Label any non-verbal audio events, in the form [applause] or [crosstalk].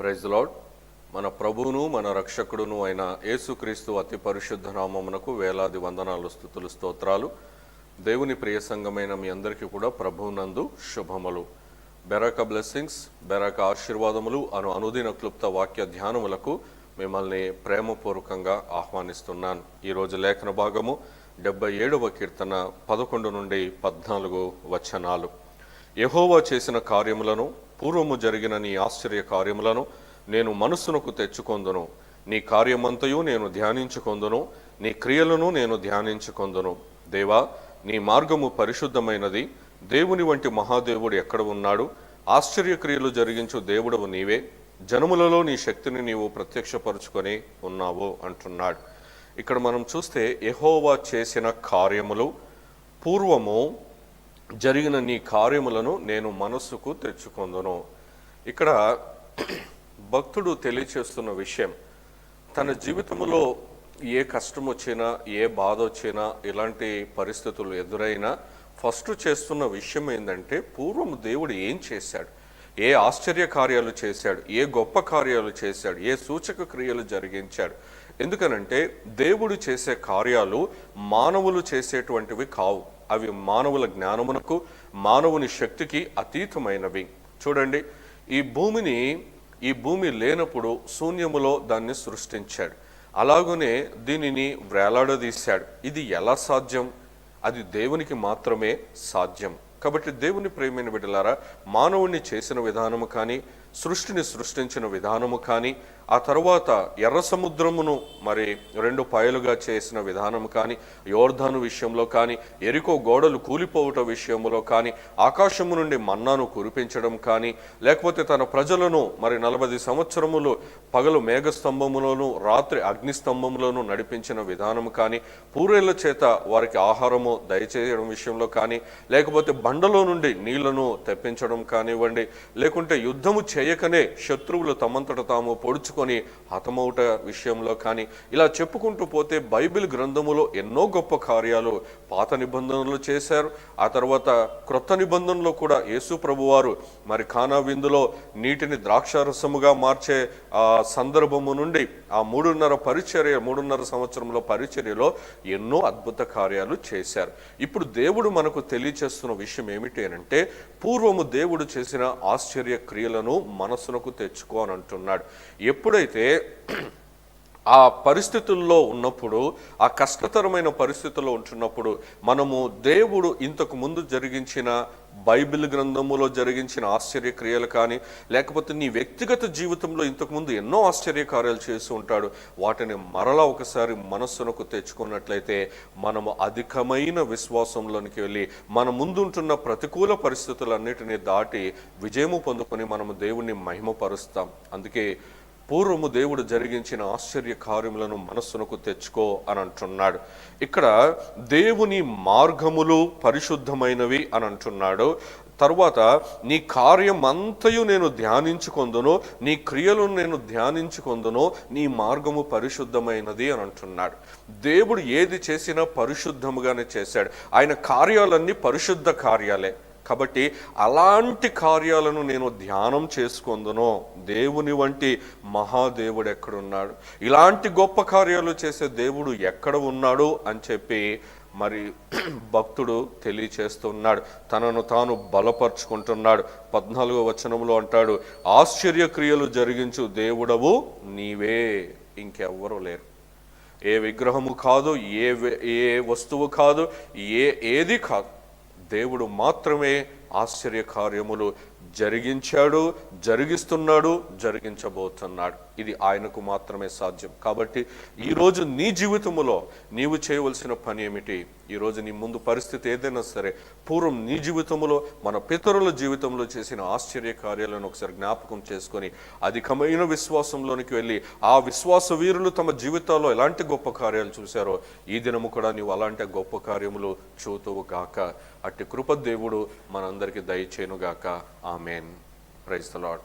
Praise lord మన ప్రభువును మన రక్షకుడును అయిన యేసుక్రీస్తు అతి పరిశుద్ధ నామమునకు వేలాది వందనాలు స్థుతులు స్తోత్రాలు. దేవుని ప్రియ సంఘమైన మీ అందరికీ కూడా ప్రభువునందు శుభములు. బెరక బ్లెస్సింగ్స్ బెరక ఆశీర్వాదములు అను అనుదిన క్లుప్త వాక్య ధ్యానములకు మిమ్మల్ని ప్రేమపూర్వకంగా ఆహ్వానిస్తున్నాను. ఈరోజు లేఖన భాగము డెబ్బై ఏడవ కీర్తన పదకొండు నుండి పద్నాలుగు వచనాలు. యహోవా చేసిన కార్యములను పూర్వము జరిగిన నీ ఆశ్చర్య కార్యములను నేను మనస్సునకు తెచ్చుకొందును. నీ కార్యమంతయు నేను ధ్యానించుకొందును. నీ క్రియలను నేను ధ్యానించుకొందును. దేవా నీ మార్గము పరిశుద్ధమైనది. దేవుని వంటి మహాదేవుడు ఎక్కడ ఉన్నాడు? ఆశ్చర్య క్రియలు జరిగించు దేవుడవు నీవే. జనములలో నీ శక్తిని నీవు ప్రత్యక్షపరుచుకొని ఉన్నావు అంటున్నాడు. ఇక్కడ మనం చూస్తే ఎహోవా చేసిన కార్యములు పూర్వము జరిగిన నీ కార్యములను నేను మనస్సుకు తెచ్చుకొందును. ఇక్కడ భక్తుడు తెలియచేస్తున్న విషయం తన జీవితంలో ఏ కష్టం వచ్చినా ఏ బాధ వచ్చినా ఇలాంటి పరిస్థితులు ఎదురైనా ఫస్ట్ చేస్తున్న విషయం ఏంటంటే పూర్వం దేవుడు ఏం చేశాడు? ఏ ఆశ్చర్య కార్యాలు చేశాడు? ఏ గొప్ప కార్యాలు చేశాడు? ఏ సూచక క్రియలు జరిగించాడు? ఎందుకనంటే దేవుడు చేసే కార్యాలు మానవులు చేసేటువంటివి కావు. అవి మానవుల జ్ఞానమునకు మానవుని శక్తికి అతీతమైనవి. చూడండి ఈ భూమిని ఈ భూమి లేనప్పుడు శూన్యములో దాన్ని సృష్టించాడు. అలాగనే దీనిని వేలాడదీశాడు. ఇది ఎలా సాధ్యం? అది దేవునికి మాత్రమే సాధ్యం. కాబట్టి దేవుని ప్రేమైన బిడ్డలారా మానవుణ్ణి చేసిన విధానము కానీ సృష్టిని సృష్టించిన విధానము కానీ ఆ తర్వాత ఎర్ర సముద్రమును మరి రెండు పాయలుగా చేసిన విధానము కానీ యోర్ధాను విషయంలో కానీ ఎరికో గోడలు కూలిపోవట విషయంలో కానీ ఆకాశము నుండి మన్నాను కురిపించడం కానీ లేకపోతే తన ప్రజలను మరి నలభై సంవత్సరములు పగలు మేఘస్తంభములోను రాత్రి అగ్నిస్తంభములోను నడిపించిన విధానము కానీ పూరేళ్ళ చేత వారికి ఆహారము దయచేయడం విషయంలో కానీ లేకపోతే బండలో నుండి నీళ్ళను తెప్పించడం కానివ్వండి లేకుంటే యుద్ధము చేయకనే శత్రువులు తమంతట తాము పొడుచుకొని హతమవుట విషయంలో కానీ ఇలా చెప్పుకుంటూ పోతే బైబిల్ గ్రంథములో ఎన్నో గొప్ప కార్యాలు పాత నిబంధనలు చేశారు. ఆ తర్వాత క్రొత్త నిబంధనలో కూడా యేసు ప్రభువారు మరి ఖానా విందులో నీటిని ద్రాక్షారసముగా మార్చే ఆ సందర్భము నుండి ఆ మూడున్నర పరిచర్య మూడున్నర సంవత్సరంలో పరిచర్యలో ఎన్నో అద్భుత కార్యాలు చేశారు. ఇప్పుడు దేవుడు మనకు తెలియచేస్తున్న విషయం ఏమిటి అని అంటే పూర్వము దేవుడు చేసిన ఆశ్చర్య క్రియలను మనసునకు తెచ్చుకో అని అంటున్నాడు. ఎప్పుడైతే ఆ పరిస్థితుల్లో ఉన్నప్పుడు ఆ కష్టతరమైన పరిస్థితుల్లో ఉంటున్నప్పుడు మనము దేవుడు ఇంతకు ముందు జరిగించిన బైబిల్ గ్రంథములో జరిగించిన ఆశ్చర్య క్రియలు కానీ లేకపోతే నీ వ్యక్తిగత జీవితంలో ఇంతకుముందు ఎన్నో ఆశ్చర్య కార్యాలు చేసి ఉంటాడు. వాటిని మరలా ఒకసారి మనస్సునకు తెచ్చుకున్నట్లయితే మనము అధికమైన విశ్వాసంలోనికి వెళ్ళి మన ముందుంటున్న ప్రతికూల పరిస్థితులన్నిటినీ దాటి విజయము పొందుకొని మనము దేవుణ్ణి మహిమపరుస్తాం. అందుకే పూర్వము దేవుడు జరిగించిన ఆశ్చర్య కార్యములను మనస్సునకు తెచ్చుకో అని అంటున్నాడు. ఇక్కడ దేవుని మార్గములు పరిశుద్ధమైనవి అని అంటున్నాడు. తర్వాత నీ కార్యం అంతయు నేను ధ్యానించుకొందును నీ క్రియలను నేను ధ్యానించుకొందును నీ మార్గము పరిశుద్ధమైనది అని అంటున్నాడు. దేవుడు ఏది చేసినా పరిశుద్ధముగానే చేశాడు. ఆయన కార్యాలన్నీ పరిశుద్ధ కార్యాలే. కాబట్టి అలాంటి కార్యాలను నేను ధ్యానం చేసుకుందును. దేవుని వంటి మహాదేవుడు ఎక్కడున్నాడు? ఇలాంటి గొప్ప కార్యాలు చేసే దేవుడు ఎక్కడ ఉన్నాడు అని చెప్పి మరి [clears throat] భక్తుడు తెలియచేస్తున్నాడు. తనను తాను బలపరుచుకుంటున్నాడు. పద్నాలుగో వచనంలో అంటాడు ఆశ్చర్య క్రియలు జరిగించు దేవుడవు నీవే. ఇంకెవ్వరూ లేరు. ఏ విగ్రహము కాదు ఏ ఏ వస్తువు కాదు ఏ ఏది కాదు. దేవుడు మాత్రమే ఆశ్చర్య కార్యములు జరిగించాడు జరిగిస్తున్నాడు జరిగించబోతున్నాడు. ఇది ఆయనకు మాత్రమే సాధ్యం. కాబట్టి ఈరోజు నీ జీవితంలో నీవు చేయవలసిన పని ఏమిటి? ఈరోజు నీ ముందు పరిస్థితి ఏదైనా సరే పూర్వం నీ జీవితంలో మన పితరుల జీవితంలో చేసిన ఆశ్చర్య కార్యాలను ఒకసారి జ్ఞాపకం చేసుకొని అధికమైన విశ్వాసంలోనికి వెళ్ళి ఆ విశ్వాస వీరులు తమ జీవితాల్లో ఎలాంటి గొప్ప కార్యాలు చూశారో ఈ దినము కూడా నీవు అలాంటి గొప్ప కార్యములు చూతువు గాక. అట్టి కృప దేవుడు అందరికీ గాక ఆమెన్. Praise the lord